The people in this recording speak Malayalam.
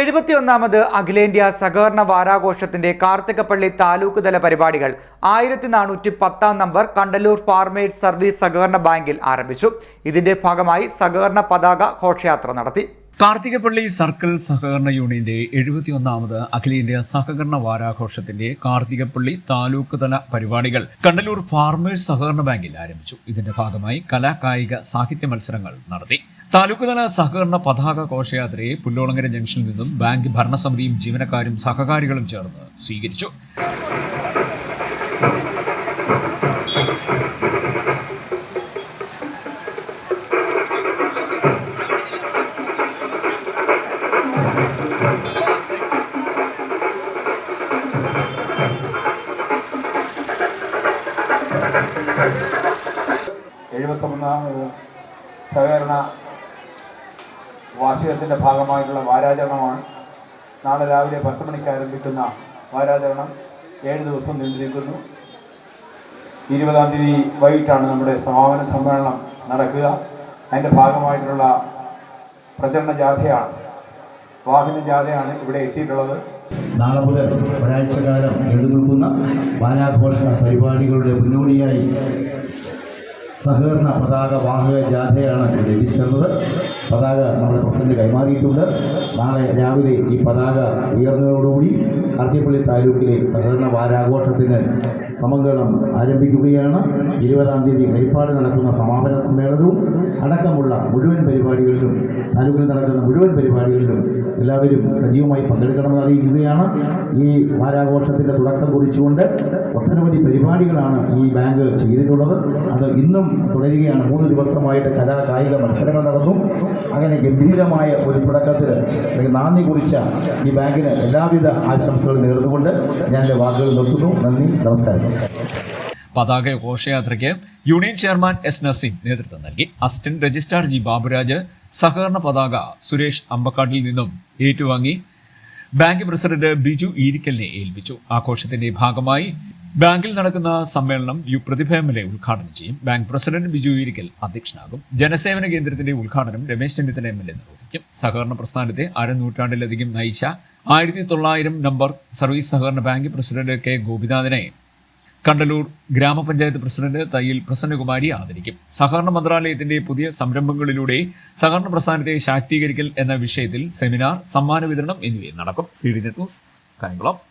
എഴുപത്തിയൊന്നാമത് അഖിലേന്ത്യാ സഹകരണ വാരാഘോഷത്തിന്റെ കാർത്തികപ്പള്ളി താലൂക്ക് തല പരിപാടികൾ ആയിരത്തി നാനൂറ്റി പത്താം നമ്പർ കണ്ടല്ലൂർ ഫാർമേഴ്സ് സർവീസ് സഹകരണ ബാങ്കിൽ ആരംഭിച്ചു. ഇതിന്റെ ഭാഗമായി സഹകരണ പതാക ഘോഷയാത്ര നടത്തി. കാർത്തികപ്പള്ളി സർക്കിൾ സഹകരണ യൂണിയന്റെ എഴുപത്തിയൊന്നാമത് അഖിലേന്ത്യാ സഹകരണ വാരാഘോഷത്തിന്റെ കാർത്തികപ്പള്ളി താലൂക്ക് തല പരിപാടികൾ കണ്ടല്ലൂർ ഫാർമേഴ്സ് സഹകരണ ബാങ്കിൽ ആരംഭിച്ചു. ഇതിന്റെ ഭാഗമായി കലാകായിക സാഹിത്യ മത്സരങ്ങൾ നടത്തി. താലൂക്ക് തല സഹകരണ പതാക ഘോഷയാത്രയെ പുല്ലോളങ്ങര ജംഗ്ഷനിൽ നിന്നും ബാങ്ക് ഭരണസമിതിയും ജീവനക്കാരും സഹകാരികളും ചേർന്ന് സ്വീകരിച്ചു. എഴുപത്തൊന്നാം സഹകരണ വാർഷികത്തിന്റെ ഭാഗമായിട്ടുള്ള വാരാചരണമാണ്. നാളെ രാവിലെ പത്ത് മണിക്ക് ആരംഭിക്കുന്ന വാരാചരണം ഏഴ് ദിവസം നീണ്ടിരിക്കുന്നു ഇരുപതാം തീയതി വൈകിട്ടാണ് നമ്മുടെ സമാപന സമ്മേളനം നടക്കുക. അതിന്റെ ഭാഗമായിട്ടുള്ള പ്രചരണ ജാഥയാണ്. വാഹന ജാഥയാണ് ഇവിടെ എത്തിയിട്ടുള്ളത്. നാളെ മുതൽ ഒരാഴ്ചക്കാലം കാലം നിൽക്കുന്ന ബാലാഘോഷ പരിപാടികളുടെ മുന്നോടിയായി സഹകരണ പതാക വാഹക ജാഥയാണ് ഇവിടെ എത്തിച്ചേർന്നത് പതാക നമ്മുടെ പ്രസിഡന്റ് കൈമാറിയിട്ടുണ്ട്. നാളെ രാവിലെ ഈ പതാക ഉയർന്നതോടുകൂടി കാർത്തിയപ്പള്ളി താലൂക്കിലെ സഹകരണ വാരാഘോഷത്തിന് സമങ്കളം ആരംഭിക്കുകയാണ്. ഇരുപതാം തീയതി ഹരിപ്പാട് നടക്കുന്ന സമാപന സമ്മേളനവും അടക്കമുള്ള മുഴുവൻ പരിപാടികളിലും താലൂക്കിൽ നടക്കുന്ന മുഴുവൻ പരിപാടികളിലും എല്ലാവരും സജീവമായി പങ്കെടുക്കണമെന്ന് അറിയിക്കുകയാണ്. ഈ വാരാഘോഷത്തിന്റെ തുടക്കം കുറിച്ചുകൊണ്ട് ഒട്ടനവധി പരിപാടികളാണ് ഈ ബാങ്ക് ചെയ്തിട്ടുള്ളത്. അത് ഇന്നും തുടരുകയാണ്. മൂന്ന് ദിവസമായിട്ട് കലാ കായിക മത്സരങ്ങൾ നടന്നു. അങ്ങനെ ഗംഭീരമായ ഒരു തുടക്കത്തിന് അല്ലെങ്കിൽ നാന്ദി കുറിച്ച ഈ ബാങ്കിന് എല്ലാവിധ ആശംസകളും നേർന്നുകൊണ്ട് ഞാൻ എന്റെ വാക്കുകൾ നിർത്തുന്നു. നന്ദി നമസ്കാരം. പതാക ഘോഷയാത്രയ്ക്ക് യൂണിയൻ ചെയർമാൻ എസ് നസീം നേതൃത്വം നൽകി. അസിസ്റ്റന്റ് രജിസ്ട്രാർ ജി ബാബുരാജ് സഹകരണ പതാക സുരേഷ് അമ്പക്കാട്ടിൽ നിന്നും ഏറ്റുവാങ്ങി. ബാങ്ക് പ്രസിഡന്റ് ബിജു ഈരിക്കലിനെ ഏൽപ്പിച്ചു. ആഘോഷത്തിന്റെ ഭാഗമായി ബാങ്കിൽ നടക്കുന്ന സമ്മേളനം യു പ്രതിഭ ഉദ്ഘാടനം ചെയ്യും. ബാങ്ക് പ്രസിഡന്റ് ബിജു ഈരിക്കൽ അധ്യക്ഷനാകും. ജനസേവന കേന്ദ്രത്തിന്റെ ഉദ്ഘാടനം Ramesh Chennithala M L A സഹകരണ പ്രസ്ഥാനത്തെ അരനൂറ്റാണ്ടിലധികം നയിച്ച ആയിരത്തി തൊള്ളായിരം നമ്പർ സർവീസ് സഹകരണ ബാങ്ക് പ്രസിഡന്റ് കെ ഗോപിനാഥനെ കണ്ടലൂർ ഗ്രാമപഞ്ചായത്ത് പ്രസിഡന്റ് തയ്യിൽ പ്രസന്നകുമാരി ആദരിക്കും. സഹകരണ മന്ത്രാലയത്തിന്റെ പുതിയ സംരംഭങ്ങളിലൂടെ സഹകരണ പ്രസ്ഥാനത്തെ ശാക്തീകരിക്കൽ എന്ന വിഷയത്തിൽ സെമിനാർ സമ്മാന വിതരണം എന്നിവയും നടക്കും.